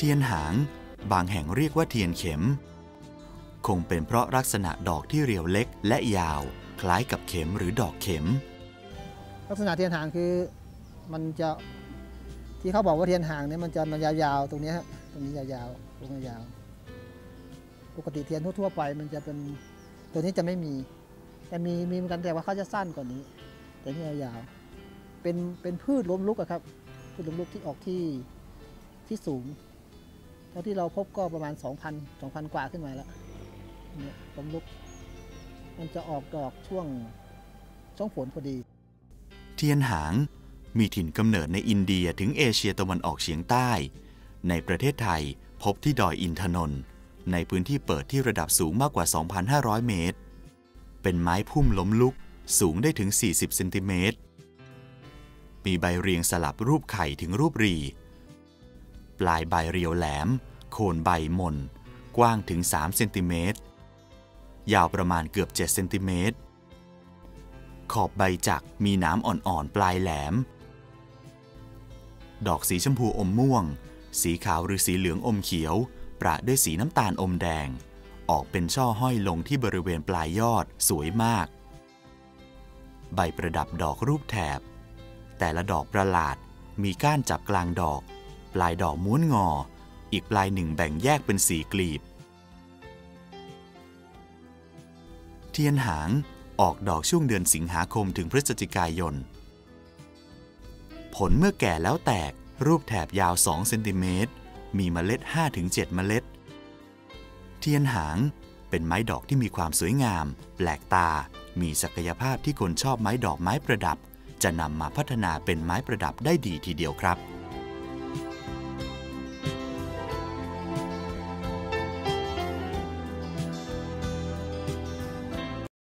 เทียนหาง บางแห่งเรียกว่าเทียนเข็ม คงเป็นเพราะลักษณะดอกที่เรียวเล็กและยาว คล้ายกับเข็มหรือดอกเข็ม ลักษณะเทียนหางคือมันจะที่เขาบอกว่าเทียนหางเนี่ยมันจะมันยาวๆตรงนี้ฮะตรงนี้ยาวๆตรงนี้ยาว ปกติเทียนทั่วๆไป มันจะเป็นตัวนี้จะไม่มี แต่มีมีเหมือนกันแต่ว่าเขาจะสั้นกว่านี้ แต่นี่ยาวๆเป็นเป็นพืชล้มลุกอะครับพืชล้มลุกที่ออกที่ที่สูง เท่าที่เราพบก็ประมาณ 2,000 2,000 กว่าขึ้นมาแล้วเนี่ยล้มลุก มันจะออกดอกช่วงช่วงฝนพอดี เทียนหางมีถิ่นกำเนิดในอินเดียถึงเอเชียตะวันออกเฉียงใต้ ในประเทศไทยพบที่ดอยอินทนนท์ในพื้นที่เปิดที่ระดับสูงมากกว่า 2,500 เมตร เป็นไม้พุ่มล้มลุกสูงได้ถึง 40 เซนติเมตร มีใบเรียงสลับรูปไข่ถึงรูปรี ปลายใบเรียวแหลม โคนใบมน กว้างถึง 3 เซนติเมตร ยาวประมาณเกือบ 7 เซนติเมตร ขอบใบจักมีหน้ำอ่อนๆ ปลายแหลม ดอกสีชมพูอมม่วง สีขาวหรือสีเหลืองอมเขียว ประด้วยสีน้ำตาลอมแดง ออกเป็นช่อห้อยลงที่บริเวณปลายยอดสวยมาก ใบประดับดอกรูปแถบ แต่ละดอกประหลาดมีก้านจับกลางดอก ปลายดอกม้วนงอ อีกปลายหนึ่งแบ่งแยกเป็นสีกลีบ เทียนหางออกดอกช่วงเดือนสิงหาคมถึงพฤศจิกายน ผลเมื่อแก่แล้วแตกรูปแถบยาว 2 เซนติเมตร มีเมล็ด 5-7 เมล็ด เทียนหางเป็นไม้ดอกที่มีความสวยงาม แปลกตา มีศักยภาพที่คนชอบไม้ดอกไม้ประดับ จะนำมาพัฒนาเป็นไม้ประดับได้ดีทีเดียวครับ